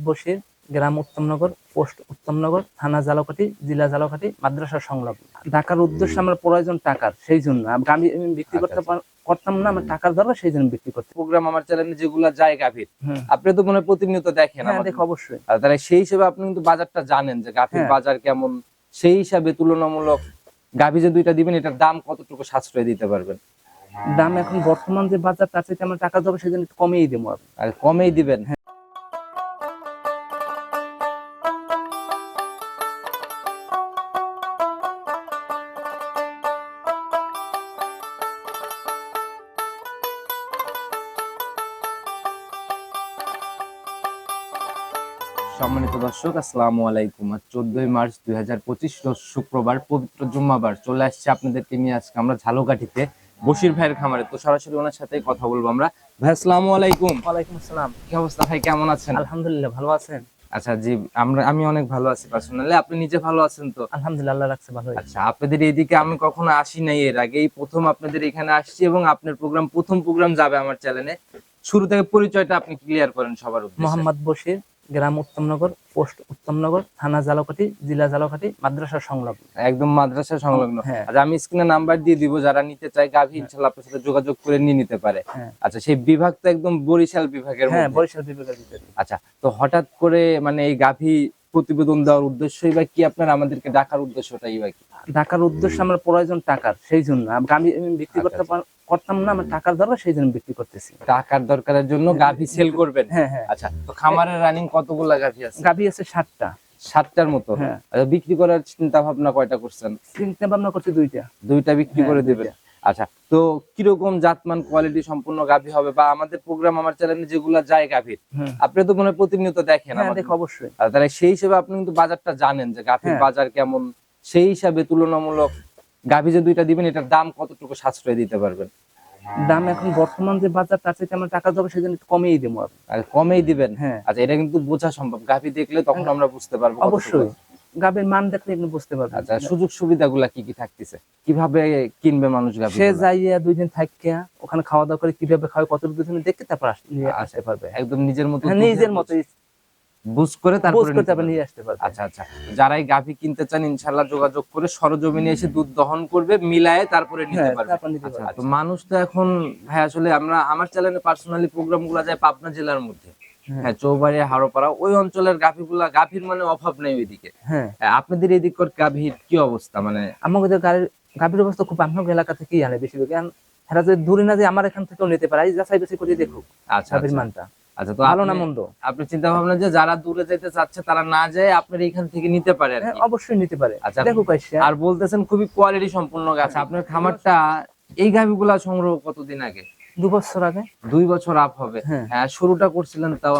বশির গ্রাম উত্তমনগর পোস্ট উত্তমনগর থানা জালকাঠি জেলা জালকাঠি মাদ্রাসা সংলগ্ন। টাকার উদ্দেশ্যে আমার প্রয়োজন টাকার সেই জন্য। আমি- বিক্রি করতে করতাম না আমার টাকার দরকার সেই জন্য বিক্রি করতে প্রোগ্রাম আমার চ্যানেলে যেগুলো যায় গাভীর আপনি তো মনে প্রতিনিয়ত দেখেন হ্যাঁ দেখ অবশ্যই। তাহলে সেই হিসেবে আপনি কিন্তু বাজারটা জানেন যে গাভীর হ্যাঁ। বাজার কেমন সেই হিসাবে তুলনামূলক গাভী যে দুইটা দিবেন এটার দাম কতটুকু সাশ্রয় দিতে পারবেন? দাম এখন বর্তমান যে বাজার তার চাইতে আমার টাকার দরকার সেই জন্য কমিয়ে দেবো। আর কমেই দিবেন। সম্মানিত দর্শক আসসালামু আলাইকুম। আর চোদ্দই মার্চ দুই হাজার পঁচিশ শুক্রবার পবিত্র জুম্মাবার। চলে আসছে আপনাদেরকে নিয়ে আজকে আমরা ঝালকাঠিতে বশির ভাইয়ের খামারে। তো সরাসরি ওনার সাথে কথা বলব আমরা। ভাই আসসালামু আলাইকুম। ওয়ালাইকুম আসসালাম। কি অবস্থা? ভাই কেমন আছেন? আলহামদুলিল্লাহ ভালো আছেন? আচ্ছা জি আমরা আমি অনেক ভালো আছি পার্সোনালি আপনি নিজে ভালো আছেন তো? আলহামদুলিল্লাহ আল্লাহ রাখছে ভালো আচ্ছা আপনাদের এইদিকে আমি কখনো আসি নাই এর আগে এই প্রথম আপনাদের এখানে আসছি এবং আপনার প্রোগ্রাম প্রথম প্রোগ্রাম যাবে আমার চ্যানেলে শুরু থেকে পরিচয়টা আপনি ক্লিয়ার করেন সবার মোহাম্মদ বশির গ্রাম উত্তমনগর পোস্ট উত্তমনগর থানা জালকাটি জেলা জালকাটি মাদ্রাসা সংলগ্ন। একদম মাদ্রাসা সংলগ্ন। হ্যাঁ। আচ্ছা আমি স্ক্রিনে নাম্বার দিয়ে দিব যারা নিতে চায় গাভী ইনশাল্লাহ আপনার সাথে যোগাযোগ করে নিয়ে নিতে পারে। হ্যাঁ। আচ্ছা সেই বিভাগ তো একদম বরিশাল বিভাগের হ্যাঁ বরিশাল বিভাগের আচ্ছা তো হঠাৎ করে মানে এই গাভী প্রতিবেদন দেওয়ার উদ্দেশ্যই বা কি আপনার আমাদেরকে ডাকার উদ্দেশ্যটাই বা কি? টাকার উদ্দেশ্যে আমার প্রয়োজন টাকার সেই জন্য। আমি বিক্রি করতে আচ্ছা, করতাম না আমার টাকার দরকার সেই জন্য বিক্রি করতেছি। টাকার দরকারের জন্য গাভী সেল করবেন? হ্যাঁ হ্যাঁ। আচ্ছা তো খামারের রানিং কতগুলো গাভী আছে? গাভি আছে সাতটা। সাতটার মতো? হ্যাঁ। আচ্ছা, বিক্রি করার চিন্তা ভাবনা কয়টা করছেন? চিন্তা ভাবনা করছে দুইটা। দুইটা বিক্রি হ্যাঁ, করে দেবেন। আচ্ছা তো কীরকম জাতমান কোয়ালিটি সম্পূর্ণ গাভী হবে? বা আমাদের প্রোগ্রাম আমার চ্যানেলে যেগুলো যায় গাভীর আপনি তো মনে হয় প্রতিনিয়ত দেখেন হ্যাঁ অবশ্যই। তাহলে সেই হিসেবে আপনি কিন্তু বাজারটা জানেন যে গাভীর হ্যাঁ। বাজার কেমন। সেই হিসাবে তুলনামূলক গাভী যে দুইটা দিবেন এটার দাম কতটুকু সাশ্রয় দিতে পারবেন? দাম এখন বর্তমান যে বাজার তার চাইতে আমার টাকার দরকার সেই জন্য একটু কমিয়ে দেবো। আর কমেই দিবেন। হ্যাঁ। আচ্ছা এটা কিন্তু বোঝা সম্ভব। গাভী দেখলে তখন আমরা বুঝতে পারব অবশ্যই। গাভীর মান দেখলে আপনি বুঝতে পারবেন। আচ্ছা সুযোগ সুবিধাগুলা কি কি থাকতেছে? কীভাবে কিনবে মানুষ গাভী সে যাইয়া দুই দিন থাকিয়া ওখানে খাওয়া দাওয়া করে কীভাবে খাওয়া কত দুদিন দেখে তারপর আসতে পারবে। একদম নিজের মতো হ্যাঁ, নিজের মতো বুঝ করে তারপরে পারবে। নিয়ে আসতে পারবে। আচ্ছা আচ্ছা। যারাই গাভী কিনতে চান ইনশাল্লাহ যোগাযোগ করে সরজমিনে এসে দুধ দহন করবে মিলায়ে তারপরে নিতে হ্যাঁ পারবে। আচ্ছা, তো মানুষ তো এখন ভাই আসলে আমরা আমার চ্যানেলে পার্সোনালি প্রোগ্রামগুলা যায় পাবনা জেলার মধ্যে। হ্যাঁ। হ্যাঁ চৌবাড়ি হাড়োপাড়া ওই অঞ্চলের গাভীগুলা গাভীর মানে অভাব নেই ওইদিকে। হ্যাঁ। আপনাদের এদিকর গাভীর কি অবস্থা? মানে আমাদের গাভীর অবস্থা খুব আপনার এলাকা থেকেই আনে বেশিরভাগ। কারণ এরা দূরে না যে আমার এখান থেকেও নিতে পারে। যাচাই বাছাই করে দেখুক আচ্ছা গাভীর আচ্ছা। মানটা। আচ্ছা তো ভালো না আপনি- মন্দ? আপনি চিন্তা ভাবনা যে যারা দূরে যেতে চাচ্ছে তারা না যায় আপনার এখান থেকে নিতে পারে হ্যাঁ, অবশ্যই নিতে পারে। আচ্ছা। দেখুক আর বলতেছেন খুবই কোয়ালিটি সম্পূর্ণ গাছ। আপনার খামারটা এই গাভীগুলা সংগ্রহ কতদিন আগে? দু বছর আগে। দুই বছর আপ হবে। হ্যাঁ। হ্যাঁ শুরুটা করছিলেন তাও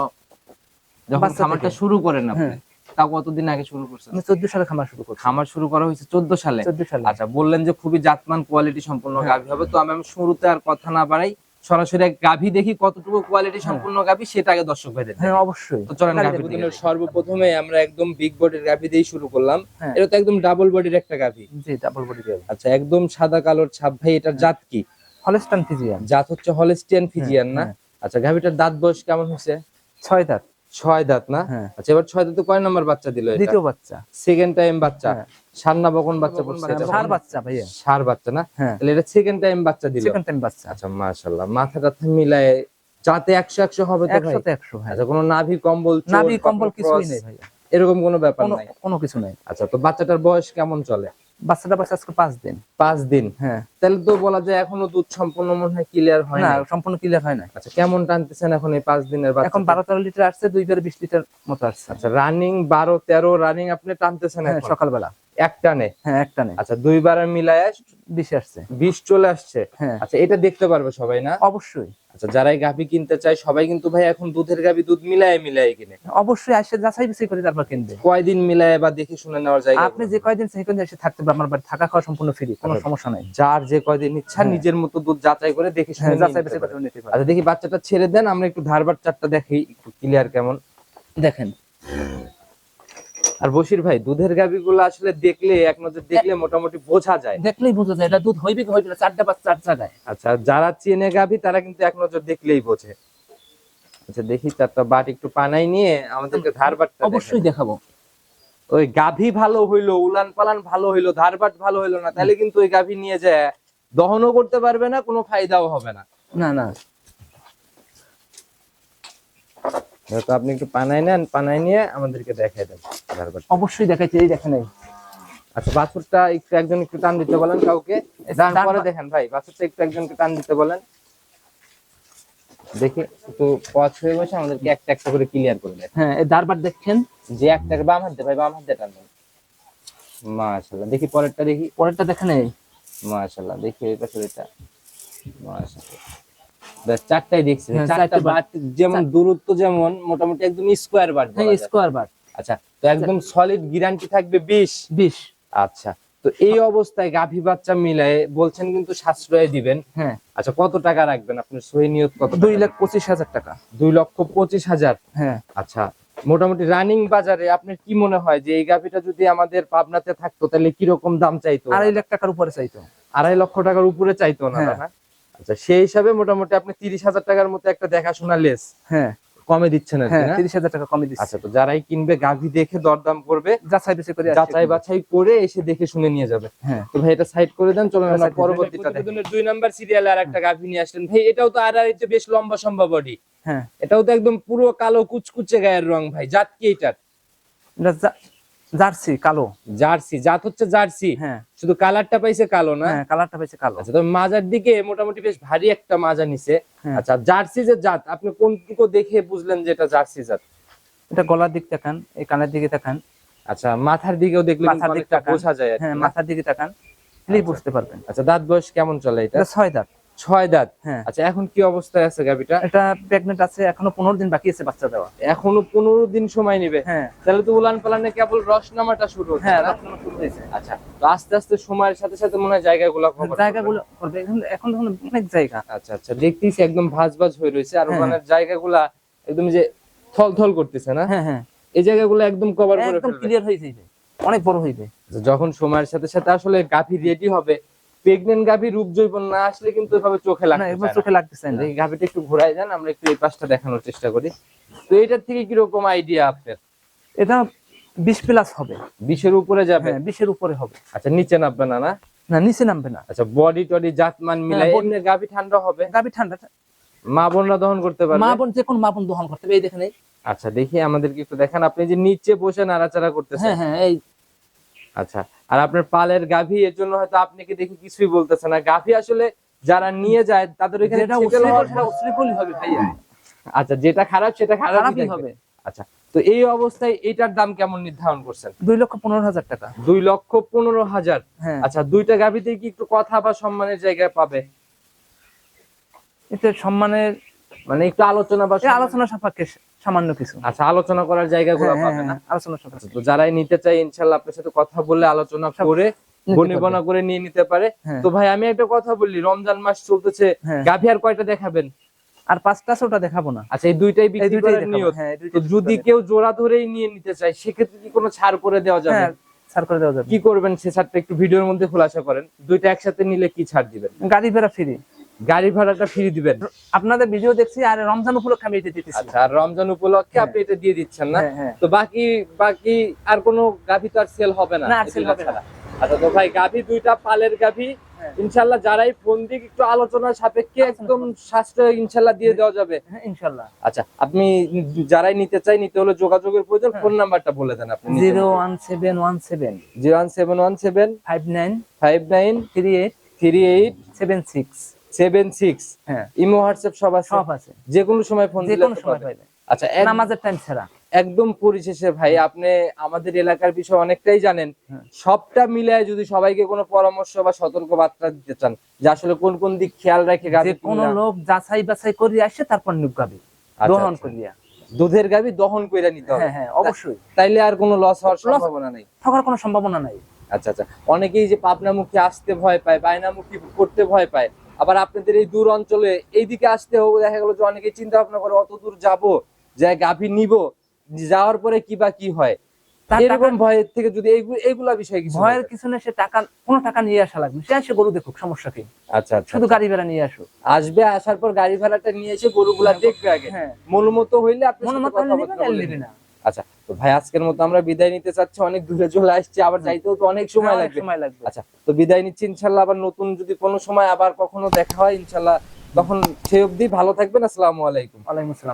যখন খামারটা শুরু করেন আপনি হ্যাঁ। তাও কতদিন আগে শুরু করছেন? আমি চোদ্দ সালে খামার শুরু করছি। খামার শুরু করা হয়েছে চোদ্দ সালে। চোদ্দ সালে। আচ্ছা বললেন যে খুবই জাতমান কোয়ালিটি সম্পূর্ণ হ্যাঁ। গাভী হবে তো আমি শুরুতে আর কথা না বাড়াই সরাসরি গাভী দেখি কতটুকু কোয়ালিটি সম্পূর্ণ গাভী সেটা আগে দর্শক ভাইদের হ্যাঁ অবশ্যই। তো চলেন গাভী গাভী সর্বপ্রথমে আমরা একদম বিগ বডির গাভী দিয়ে শুরু করলাম। এটা তো একদম ডাবল বডির একটা গাভী। জি ডাবল বডি গাভী। আচ্ছা একদম সাদা কালোর ছাপ ভাই এটার জাত কি? Holstein Friesian. জাত হচ্ছে হলিস্টিয়ান ফিজিয়ান না? হ্যাঁ। আচ্ছা গাভীটার দাঁত বয়স কেমন হয়েছে? ছয় দাঁত। ছয় দাঁত না? হ্যাঁ। আচ্ছা এবার ছয় দাঁতে কয় নম্বর বাচ্চা দিল দ্বিতীয় বাচ্চা। সেকেন্ড টাইম বাচ্চা। হ্যাঁ। সার না বকন বাচ্চা সার বাচ্চা ভাইয়া। ষাঁড় বাচ্চা না? হ্যাঁ। তাহলে এটা সেকেন্ড টাইম বাচ্চা দিল। সেকেন্ড টাইম বাচ্চা। আচ্ছা মাশাআল্লাহ। মাথা টাথা মিলায় যাতে একশো একশো হবে তো ভাই? হ্যাঁ আচ্ছা কোনো নাভি কম্বল নাভি কম্বল কিছুই নেই ভাইয়া। এরকম কোনো ব্যাপার নাই। কোনো কিছু নাই। আচ্ছা তো বাচ্চাটার বয়স কেমন চলে? বাচ্চাটা বাচ্চা আজকে পাঁচ দিন। পাঁচ দিন হ্যাঁ। তাহলে তো বলা যায় এখনও দুধ সম্পূর্ণ মনে হয় ক্লিয়ার হয় না সম্পূর্ণ ক্লিয়ার হয় না আচ্ছা কেমন টানতেছেন এখন এই পাঁচ দিনের এখন বারো তেরো লিটার আসছে দুই বার বিশ লিটার মতো আসছে। আচ্ছা রানিং বারো তেরো রানিং আপনি টানতেছেন হ্যাঁ সকালবেলা। এক টানে হ্যাঁ একটা নেই আচ্ছা দুইবার মিলায় বিশ আসছে। বিষ চলে আসছে? হ্যাঁ। আচ্ছা এটা দেখতে পারবে সবাই না? অবশ্যই। আচ্ছা যারাই গাভী কিনতে চায় সবাই কিন্তু ভাই এখন দুধের গাভী দুধ মিলায় মিলায় কিনে। অবশ্যই আসে যাচাই বাছাই করে তারপর কিনবে। কয়দিন মিলায় বা দেখে শুনে নেওয়ার জায়গা আপনি যে কয়দিন সেই কয়দিন এসে থাকতে পারবেন আমার বাড়ি থাকা খাওয়া সম্পূর্ণ ফ্রি কোনো আচ্ছা। সমস্যা নাই। যার যে কয়দিন ইচ্ছা হ্যাঁ। নিজের মতো দুধ যাচাই করে দেখে শুনে হ্যাঁ যাচাই বাছাই করে নিতে পারবেন আচ্ছা দেখি বাচ্চাটা ছেড়ে দেন আমরা একটু ধারবার চারটা দেখি একটু ক্লিয়ার কেমন? দেখেন। আর বশির ভাই দুধের গাভী গুলো আসলে দেখলে এক নজর দেখলে মোটামুটি বোঝা যায়। দেখলেই বোঝা যায় এটা দুধ হইবে কি হইবে না চারটা পাঁচ চার জায়গায় আচ্ছা যারা চেনে গাভী তারা কিন্তু এক নজর দেখলেই বোঝে। আচ্ছা দেখি চারটা বাট একটু পানাই নিয়ে আমাদেরকে ধারবাটটা অবশ্যই দেখাবো। ওই গাভী ভালো হইল উলান পালান ভালো হইল ধার বাট ভালো হইল না তাহলে কিন্তু ওই গাভী নিয়ে যায় দহনও করতে পারবে না কোনো ফায়দাও হবে না। না না। তো আপনি একটু পানাই নেন পানাই নিয়ে আমাদেরকে দেখাই দেন ধারবাট অবশ্যই দেখাইছে এই দেখেন এই। আচ্ছা বাছুরটা একটু একজন একটু টান দিতে বলেন কাউকে। টান পরে দেখেন ভাই বাছুরটা একটু একজনকে টান দিতে বলেন। দেখি একটু পথ হয়ে বসে আমাদেরকে একটা একটা করে ক্লিয়ার করে দেন হ্যাঁ এই দারবার দেখছেন যে একটা বাম হাত ভাই বাম হাত দিয়ে টান দেন। মাশাআল্লাহ দেখি পরেরটা দেখি। পরেরটা দেখেন এই। মাশাআল্লাহ দেখি এই পাশের এটা। মাশাআল্লাহ। ব্যাস চারটাই দেখছি। হ্যাঁ, চারটা বাট যেমন দূরত্ব যেমন মোটামুটি একদম স্কোয়ার হ্যাঁ স্কোয়ার বার আচ্ছা তো একদম সলিড গ্যারান্টি থাকবে 20 বিশ। আচ্ছা তো এই অবস্থায় গাভী বাচ্চা মিলায়ে বলছেন কিন্তু সাশ্রয় দিবেন। হ্যাঁ। আচ্ছা কত টাকা রাখবেন আপনার? সহি নিয়ত কত লাখ পঁচিশ হাজার টাকা। দুই লক্ষ পঁচিশ হাজার? হ্যাঁ। আচ্ছা মোটামুটি রানিং বাজারে আপনার কি মনে হয় যে এই গাভীটা যদি আমাদের পাবনাতে থাকতো তাহলে কীরকম দাম চাইতো? আড়াই লাখ টাকার উপরে চাইতো। আড়াই লক্ষ টাকার উপরে চাইতো না হ্যাঁ। আচ্ছা সেই হিসাবে মোটামুটি আপনি তিরিশ হাজার টাকার মতো একটা দেখাশোনা লেস হ্যাঁ। কমে দিচ্ছেন হ্যাঁ না? তিরিশ হাজার টাকা কমে দিচ্ছে। আচ্ছা তো যারাই কিনবে গাভী দেখে দরদাম করবে যাচাই বাছাই করে যাচাই বাছাই করে এসে দেখে শুনে নিয়ে যাবে। হ্যাঁ। তো ভাই এটা সাইড করে দেন চলুন আমরা। পরবর্তীটা দেখি। দুই নাম্বার সিরিয়ালে আর একটা গাভী নিয়ে আসলেন। ভাই এটাও তো আর আড়াইতে বেশ লম্বা সম্ভব বডি হ্যাঁ। এটাও তো একদম পুরো কালো কুচকুচে গায়ের রং ভাই জাত কি এটা জার্সি কালো। জার্সি জাত হচ্ছে জার্সি। হ্যাঁ। শুধু কালারটা পাইছে কালো না? হ্যাঁ কালারটা পাইছে কালো। আচ্ছা তো মাজার দিকে মোটামুটি বেশ ভারী একটা মাজা নিছে। হ্যাঁ। আচ্ছা জার্সি যে জাত আপনি কোন দিকে দেখে বুঝলেন যে এটা জার্সি জাত? এটা গলার দিক তাকান এই কানের দিকে তাকান আচ্ছা মাথার দিকেও দেখলে মাথার দিকটা বোঝা যায় হ্যাঁ মাথার দিকে তাকান তাহলেই বুঝতে পারবেন। আচ্ছা দাঁত বয়স কেমন চলে এটা ছয় দাঁত। ছয় দাঁত হ্যাঁ। আচ্ছা এখন কি অবস্থায় আছে গাবিটা এটা প্রেগনেন্ট আছে এখনও পনেরো দিন বাকি আছে বাচ্চা দেওয়া। এখনও পনেরো দিন সময় নেবে। হ্যাঁ। তাহলে তো উলান পালানে কেবল রস নামাটা শুরু হচ্ছে হ্যাঁ আচ্ছা তো আস্তে আস্তে সময়ের সাথে সাথে মনে হয় জায়গাগুলো জায়গাগুলো করবে। এখন এখন অনেক জায়গা। আচ্ছা আচ্ছা দেখতেছি একদম ভাঁজ ভাঁজ হয়ে রয়েছে আর হ্যাঁ। ওখানের জায়গাগুলা একদম যে থল থল করতেছে না? হ্যাঁ হ্যাঁ। এই জায়গাগুলো একদম কভার করে একদম ক্লিয়ার হয়ে যাবে অনেক বড় হইবে। আচ্ছা, যখন সময়ের সাথে সাথে আসলে গাভী রেডি হবে প্রেগনেন্ট গাভী রূপ জৈবন না আসলে কিন্তু এভাবে চোখে না চোখে লাগতেছে না। গাভীটা একটু ঘোরায় যান আমরা একটু এই পাশটা দেখানোর চেষ্টা করি। তো এটার থেকে কীরকম আইডিয়া আপনার? এটা বিশ প্লাস হবে। বিশের উপরে যাবে? হ্যাঁ বিশের উপরে হবে। আচ্ছা নিচে নামবে না না? না নিচে নামবে না। আচ্ছা বডি টডি জাতমান মিলাই এমনি গাভী ঠান্ডা হবে? গাবি ঠান্ডা মা বোনরা দহন করতে পারবে? মা বোন যে কোনো মা বোন দহন করতে এই দেখেন আচ্ছা দেখি আমাদেরকে একটু দেখান। আপনি যে নিচে বসে নাড়াচাড়া করতেছেন। হ্যাঁ হ্যাঁ এই। আচ্ছা আর আপনার পালের গাভী এর জন্য হয়তো আপনাকে দেখে কিছুই বলতেছে না। গাভী আসলে যারা নিয়ে যায় তাদের ওইখানে হবে ভাইয়া। আচ্ছা যেটা খারাপ সেটা খারাপই হবে। আচ্ছা তো এই অবস্থায় এটার দাম কেমন নির্ধারণ করছেন? দুই লক্ষ পনেরো হাজার টাকা। দুই লক্ষ পনেরো হাজার। হ্যাঁ। আচ্ছা দুইটা গাভীতে কি একটু কথা বা সম্মানের জায়গায় পাবে? এতে সম্মানের মানে একটু আলোচনা বা আলোচনা সাপেক্ষে সামান্য কিছু। আচ্ছা আলোচনা করার জায়গাগুলো হ্যাঁ, পাবে না? হ্যাঁ, আলোচনা সাপেক্ষে। তো যারাই নিতে চাই ইনশাল্লাহ আপনার সাথে কথা বলে আলোচনা করে নিতে বনে পারবে। বনা করে নিয়ে নিতে পারে। হ্যাঁ। তো ভাই আমি একটা কথা বললি রমজান মাস চলতেছে হ্যাঁ। গাভী আর কয়টা দেখাবেন? আর পাঁচটা ওটা দেখাবো না। আচ্ছা এই দুইটাই বিক্রি করার নিয়ত। তো যদি কেউ জোড়া ধরেই নিয়ে নিতে চায় সেক্ষেত্রে কি কোনো ছাড় করে দেওয়া যাবে? ছাড় করে দেওয়া যাবে। কি করবেন সে ছাড়টা একটু ভিডিওর মধ্যে খোলাসা করেন। দুইটা একসাথে নিলে কি ছাড় দিবেন? গাড়ি ভাড়া ফ্রি গাড়ি ভাড়াটা ফ্রি দিবেন। আপনাদের ভিডিও দেখছি আর রমজান উপলক্ষে আমি এটা দিতেছি। আচ্ছা আর রমজান উপলক্ষে আপনি এটা দিয়ে দিচ্ছেন না? হ্যাঁ, হ্যাঁ। তো বাকি বাকি আর কোনো গাভী তো আর সেল হবে না দুইটা হবে না। আচ্ছা তো ভাই গাভী দুইটা পালের গাভী। হ্যাঁ। ইনশাল্লাহ যারাই ফোন দিক একটু আলোচনা সাপেক্ষে একদম সাশ্রয় ইনশাল্লাহ দিয়ে দেওয়া যাবে। হ্যাঁ ইনশাল্লাহ। আচ্ছা আপনি যারাই নিতে চাই নিতে হলে যোগাযোগের প্রয়োজন হ্যাঁ। ফোন নাম্বারটা বলে দেন আপনি zero one seven one seven. Zero one seven one seven five nine five nine three eight three eight seven six. Seven six হ্যাঁ। ইমো হোয়াটসঅ্যাপ সব আছে? সব আছে। যে কোনো সময় ফোন যে কোনো সময়। পাইবে। আচ্ছা নামাজের টাইম ছাড়া। একদম পরিশেষে ভাই আপনি আমাদের এলাকার বিষয় অনেকটাই জানেন। সবটা মিলায় যদি সবাইকে কোনো পরামর্শ বা সতর্ক বার্তা দিতে চান যে আসলে কোন কোন দিক খেয়াল রেখে যে কোনো। লোক যাচাই বাছাই করে আসে তারপর নিয়োগ গাবে। আচ্ছা, দহন আচ্ছা। করিয়া। দুধের গাভী দহন কইরা নিতে হবে। হ্যাঁ হ্যাঁ অবশ্যই। তাইলে আর কোনো লস হওয়ার সম্ভাবনা নেই। থাকার কোনো সম্ভাবনা নাই। আচ্ছা আচ্ছা। অনেকেই যে পাবনামুখী আসতে ভয় পায় বায়নামুখী করতে ভয় পায় আবার আপনাদের এই দূর অঞ্চলে এইদিকে আসতেও দেখা গেল যে অনেকেই চিন্তা ভাবনা করে অত দূর যাব যে গাভী নিব যাওয়ার পরে কি বা কি হয়? এরকম ভয়ের থেকে যদি এইগু- এইগুলা বিষয় কিছু ভয়ের। কিছু সে টাকা কোনো টাকা নিয়ে আসা লাগবে সে গরু দেখুক সমস্যা কি? আচ্ছা আচ্ছা। শুধু গাড়ি ভাড়া নিয়ে আসুক। আসবে আসার পর গাড়ি ভাড়াটা নিয়ে এসে গরুগুলা দেখবে আগে। হ্যাঁ। মনোমত হইলে আপনি মনে না। আচ্ছা তো ভাই আজকের মতো আমরা বিদায় নিতে চাচ্ছি অনেক দূরে চলে আসছি আবার যাইতেও তো অনেক সময় লাগবে। সময় লাগবে। আচ্ছা তো বিদায় নিচ্ছি ইনশাল্লাহ আবার নতুন যদি কোনো সময় আবার কখনো দেখা হয় ইনশাল্লাহ তখন সে অবধি ভালো থাকবেন আসসালামু আলাইকুম। আলাইকুম আসসালাম।